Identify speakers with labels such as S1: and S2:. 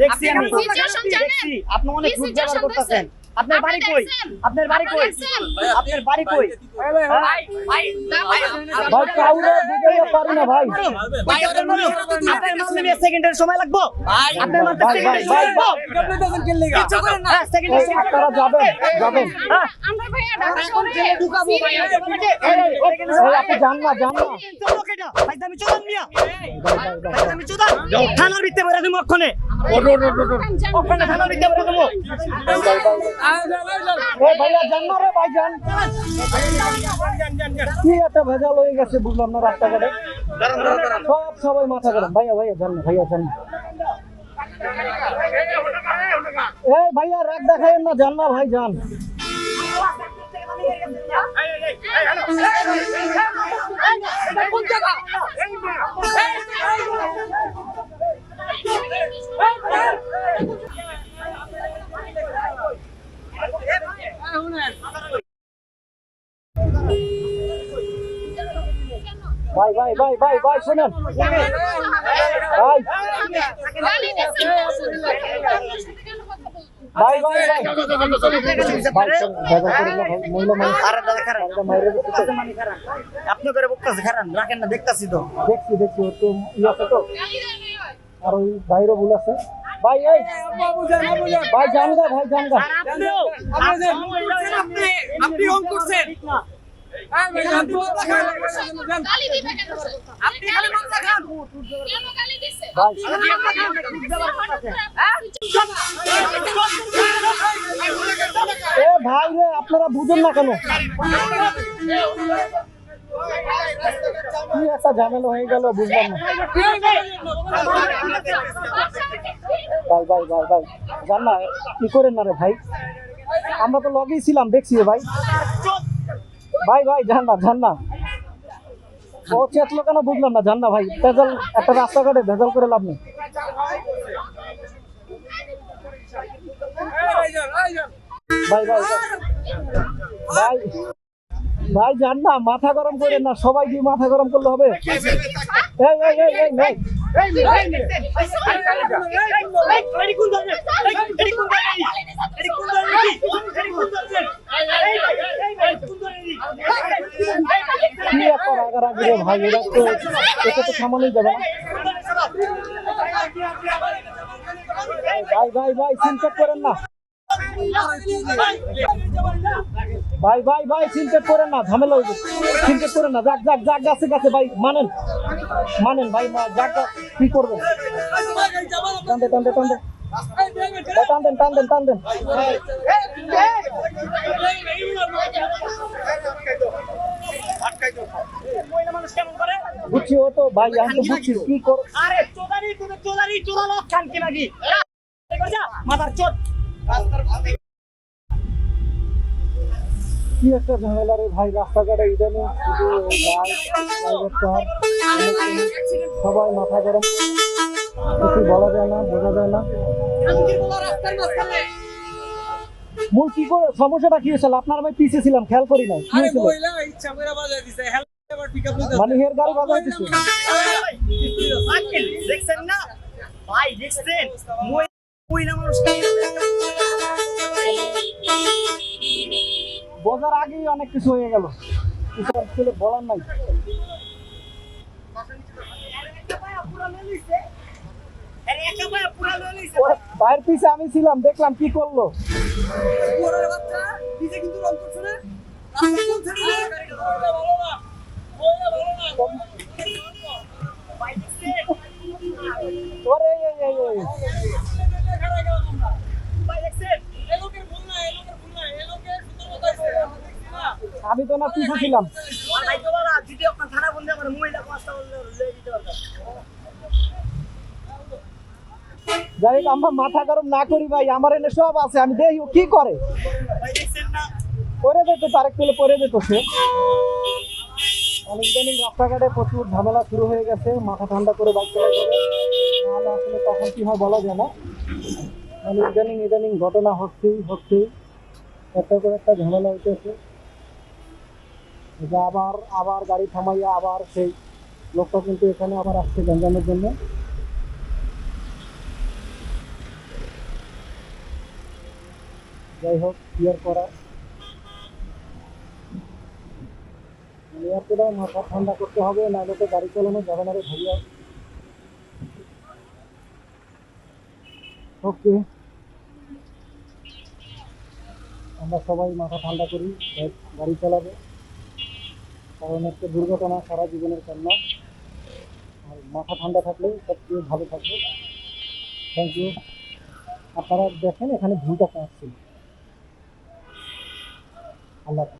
S1: দেখছি আমি দেখছি আপনি অনেক করতেছেন আপনার বাড়ি কই আপনার বাড়ি কই আপনার বাড়ি কই হ্যাঁ?
S2: ভাই ভাই
S3: ভাই কাউরে বুঝাইয়া পারি না ভাই
S1: ভাই, আপনার সেকেন্ডের সময় লাগবো আপনার
S3: ভাই,
S1: সেকেন্ডের
S3: ভাই,
S1: সময় লাগবো কিচ্ছু করেন না সেকেন্ডের
S3: এই
S1: সময়
S3: আপনারা যাবেন যাবেন
S1: হ্যাঁ?
S2: আমরা ভাইয়া ঢাকা শহরে
S1: ঢুকাবো ভাই
S2: serious।
S3: এই, এই, আপনি যান না যান না
S1: চলো কেটা ভাইদামি চোদান মিয়া
S3: ভাই, ভাই, ভাই, ভাই।
S1: ভাইদামি চোদান থানার ভিতরে বলে তুমি অক্ষণে থানার ভিতরে বলে
S3: ভাইয়া যান না রে ভাই যান কি একটা ভেজাল হয়ে গেছে বুঝলাম না রাস্তাঘাটে। সব সবাই মাথা গরম। ভাইয়া ভাইয়া যান না ভাইয়া যান না। এই ভাইয়া রাগ দেখাইয়েন না যান না ভাই যান ভাই ভাই ভাই ভাই ভাই শোনেন ভাই? ভাই ভাই ভাই।
S1: আপনি করে বকতেছে খারাপ রাখেন না দেখতাছি তো
S3: দেখছি দেখছি তো আছে তো। আর ওই বাইরে ভুল আছে ভাই এই ভাই জান গা ভাই জান গা
S1: আপনি আপনি অন করছেন
S3: ভাই ভাই রে আপনারা বুঝেন না কেন? কি একটা ঝামেলা হয়ে গেল বুঝলাম না? ভাই ভাই ভাই ভাই জান না কি করেন না রে ভাই? আমরা তো লগেই ছিলাম দেখছি ভাই। ভাই ভাই জান না জান না। ও চেতলো কেন বুঝলাম না জান না ভাই। ভেজাল, একটা রাস্তাঘাটে ভেজাল করে লাভ নেই। ভাই ভাই ভাই। ভাই না, মাথা গরম করেন না। সবাই দিয়ে মাথা গরম করলে হবে। এই এই এই এই। কি একটা রাগারাগি রে ভাই এরা তো যাবে ভাই ভাই ভাই চিন্তা করেন না ভাই ভাই ভাই চিন্তা করেন না ঝামেলা হইবে চিন্তা করেন না যাক যাক যাক গাছে গাছে ভাই মানেন মানেন ভাই মা যাক কি করবেন টানতে টানতে টানতে ভাই, টান দেন টান দেন টান দেন
S1: মহিলা মানুষ কেমন করে
S3: বুঝছি ও তো ভাই আমি তো বুঝছি কি কর
S1: আরে চোদারি তুমি চোদারি চোদালো খান কি নাকি মাথার চোদ
S3: কি একটা ঝামেলা রে ভাই রাস্তাঘাটে ইদানিং শুধু সবাই মাথা গরম কিছু বলা যায় না বোঝা যায় না মূল কি করে সমস্যাটা কি হয়েছিল আপনার আমি পিছিয়ে ছিলাম খেয়াল করি নাই কি হয়েছিল মানে হের গাড়ি বাজাই দিছে
S1: আঙ্কেল দেখছেন না ভাই দেখছেন
S3: বোঝার আগেই অনেক কিছু হয়ে গেল। কিছু আসলে বলার নাই। ভাইয়ের পিছে আমি ছিলাম দেখলাম কি করল।
S1: ভাই দেখছেন
S3: ওরে এই, এই, এই, এই।
S1: ভাই দেখছেন
S3: আমি তো না পিছে ছিলাম
S1: ভাই তো বলা যদি আপনার থানা বন্ধে আমার মহিলা পাঁচটা বললে লয়ে দিতে পারতাম
S3: যাই হোক, আমরা মাথা গরম না করি ভাই আমার এনে সব আছে আমি দেখি ও কি করে? করে দিত তারেক পেলে পরে দিত সে। অনেক রাস্তাঘাটে প্রচুর ঝামেলা শুরু হয়ে গেছে মাথা ঠান্ডা করে বাইক চালাই করে। আসলে তখন কি হয় বলা যায় না। মানে ইদানিং ইদানিং ঘটনা হচ্ছেই হচ্ছেই। একটা করে একটা ঝামেলা হইতেছে। আবার আবার গাড়ি থামাইয়া আবার সেই লোকটা কিন্তু এখানে আবার আসছে গঞ্জামের জন্য। যাই হোক ক্লিয়ার করা। এতটা মাথা ঠান্ডা করতে হবে, নাহলে তো গাড়ি চালানো যাবে না রে ভাইয়া। ওকে। আমরা সবাই মাথা ঠান্ডা করি, গাড়ি চালাবে। কারণ হচ্ছে দুর্ঘটনা সারা জীবনের জন্য। আর মাথা ঠান্ডা থাকলেই সবচেয়ে ভালো থাকবে। থ্যাংক ইউ আপনারা দেখেন এখানে ভুলটা কাজ ছিল। আল্লাহ।